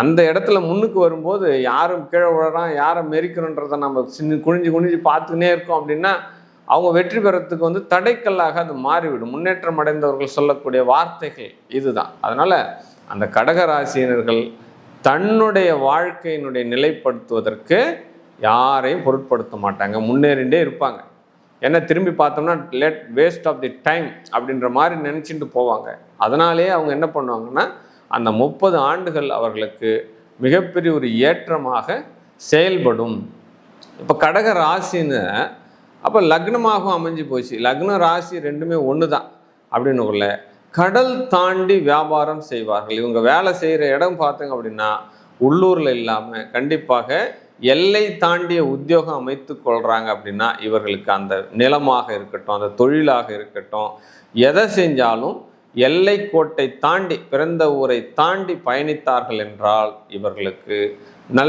அந்த இடத்துல முன்னுக்கு வரும்போது யாரும் கீழே விழறான் யாரை மெரிக்கணுன்றதை நம்ம சின்ன குனிஞ்சு குனிஞ்சு பார்த்துக்கினே இருக்கோம் அப்படின்னா அவங்க வெற்றி பெறத்துக்கு வந்து தடைக்கல்லாக அது மாறிவிடும். முன்னேற்றம் அடைந்தவர்கள் சொல்லக்கூடிய வார்த்தைகள் இதுதான். அதனால் அந்த கடக ராசியினர்கள் தன்னுடைய வாழ்க்கையினுடைய நிலைப்படுத்துவதற்கு யாரையும் பொருட்படுத்த மாட்டாங்க. முன்னேறிண்டே இருப்பாங்க. ஏன்னா திரும்பி பார்த்தோம்னா late waste of the time அப்படின்ற மாதிரி நினச்சிட்டு போவாங்க. அதனாலேயே அவங்க என்ன பண்ணுவாங்கன்னா அந்த முப்பது ஆண்டுகள் அவர்களுக்கு மிகப்பெரிய ஒரு ஏற்றமாக செயல்படும். இப்போ கடக ராசின்னு அப்போ லக்னமாகவும் அமைஞ்சு போச்சு. லக்ன ராசி ரெண்டுமே ஒன்று தான் அப்படின்னுக்குள்ள கடல் தாண்டி வியாபாரம் செய்வார்கள். இவங்க வேலை செய்கிற இடம் பார்த்தீங்க அப்படின்னா உள்ளூரில் இல்லாமல் கண்டிப்பாக எல்லை தாண்டிய உத்தியோகம் அமைத்து கொள்கிறாங்க அப்படின்னா இவர்களுக்கு அந்த நிலமாக இருக்கட்டும் அந்த தொழிலாக இருக்கட்டும் எதை செஞ்சாலும் எல்லை கோட்டை தாண்டி பிறந்த ஊரை தாண்டி பயணித்தார்கள் என்றால் இவர்களுக்கு நல்ல